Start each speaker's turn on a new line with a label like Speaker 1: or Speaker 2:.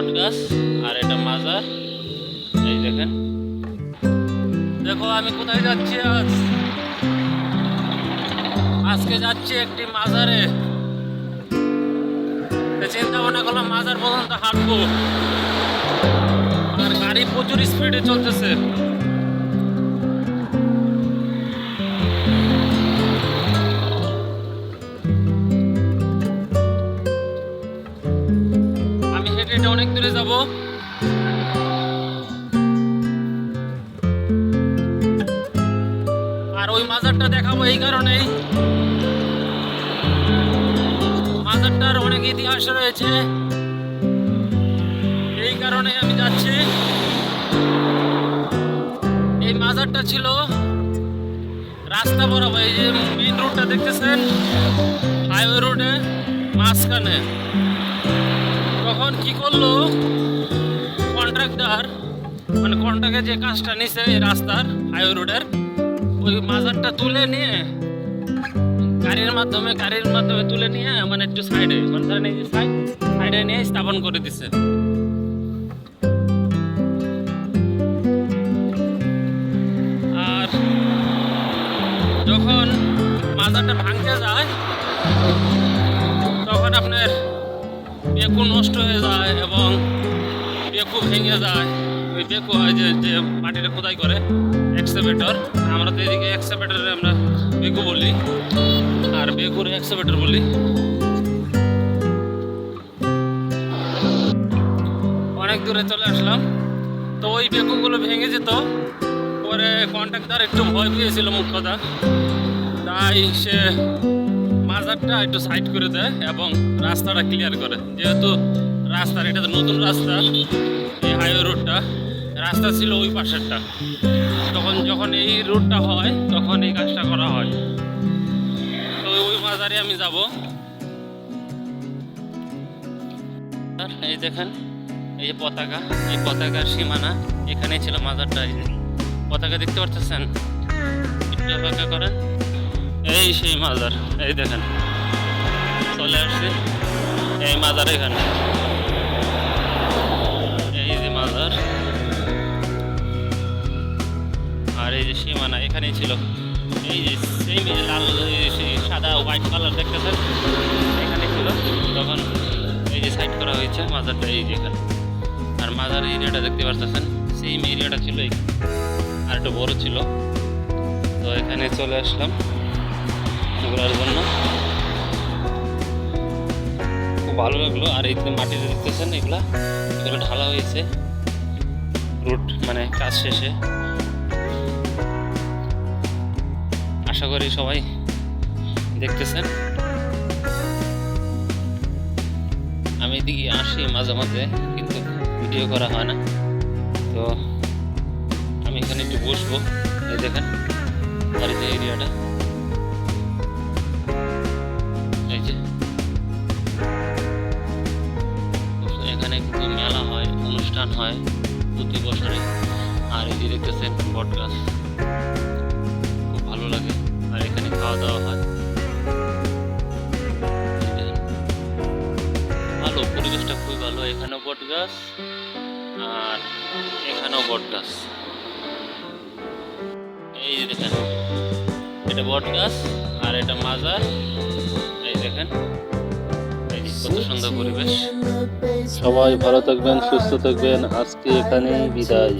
Speaker 1: বট গাছ আর এটা মাজার এই দেখেন। দেখো, আমি কোথায় যাচ্ছি আজ? আজকে যাচ্ছি একটি মাজারে। চিন্তা ভাবনা করলাম মাজার পর্যন্ত হাঁটবো। আর গাড়ি প্রচুর স্পিডে চলতেছে। হেঁটে অনেক দূরে যাব। আর ওই মাজারটা দেখাবো এই কারণেই। মাজারটার অনেক ইতিহাস রয়েছে। এই কারণে আমি যাচ্ছি। এই মাজারটা ছিল রাস্তা বরাবর এই যে মেন রোডটা দেখতেছেন? হাইওয়ে রোডে মাঝখানে। তখন কি করল? কন্ট্রাক্টর মানে কন্ট্রাক্টে যে কাজটা নিছে রাস্তার, হাইওয়ে রোডের, ওই মাজারটা তুলে নিয়ে, গাড়ির মাধ্যমে গাড়ির মাধ্যমে তুলে নিয়ে মানে একটু সাইডে মানে সাইডে নিয়ে স্থাপন করে দিছে। আর যখন মাজারটা ভাঙতে যায়, তখন আপনার বেকু নষ্ট হয়ে যায় এবং বেকু ভেঙে যায়। ওই বেকু হয় যে যে মাটিটা খোদাই করে এক্সেভেটর আমরা তো এদিকে এক্সেভেটরে আমরা বেকু বলি, আর বেকুরে এক্সেভেটর বলি। অনেক দূরে চলে আসলাম। তো ওই বেকুগুলো ভেঙে যেত, পরে কন্ট্রাক্টর একটু ভয় পেয়েছিল কথা। তাই সে মাজারটা একটু সাইড করে দেয় এবং রাস্তাটা ক্লিয়ার করে। যেহেতু রাস্তার, এটা তো নতুন রাস্তা, এই হাইওয়ে রোডটা রাস্তা ছিল ওই পাশেরটা। তখন যখন এই রোডটা হয়, তখন এই কাজটা করা হয়। তো ওই মাজারে আমি যাব। এই দেখেন, এই যে পতাকা, এই পতাকার সীমানা এখানে ছিল মাজারটা পতাকা দেখতে পারতেছেন? একটু অপেক্ষা করেন। এই সেই মাজার, এই দেখেন। চলে আসছে এই মাজার এখানে। এই যে মাজার। আর এই যে সীমানা এখানেই ছিল। এই যে সেম লাল সেই সাদা হোয়াইট কালার দেখতেছেন? এখানে ছিল। তখন এই যে সাইড করা হয়েছে মাজারটা এই যে এখানে। আর মাজার এরিয়াটা দেখতে পারতেছেন? সেম এরিয়াটা ছিল এই। আর একটু বড় ছিল। তো এখানে চলে আসলাম। ঘোরার জন্য। খুব ভালো লাগল। আর এই মাটিতে দেখতেছেন এগুলা এগুলো ঢালা হয়েছে। রুট মানে কাজ শেষে। আশা করি সবাই দেখতেছেন। আমি এদিকে আসি মাঝে মাঝে, কিন্তু ভিডিও করা হয় না। তো আমি এখানে একটু বসবো। এই দেখেন আর যে এরিয়াটা অনুষ্ঠান হয় প্রতি বছরে। আর এই যে দেখতেছেন বট গাছ খুব ভালো লাগে। আর এখানে খাওয়া দাওয়া হয়। ভালো, পরিবেশটা খুবই ভালো। এখানেও বট গাছ আর এখানেও বট গাছ এই যে দেখেন, এটা বট গাছ আর এটা মাজার। এই দেখেন কত সুন্দর পরিবেশ।
Speaker 2: সবাই ভালো থাকবেন সুস্থ থাকবেন। আজকে এখানেই বিদায়।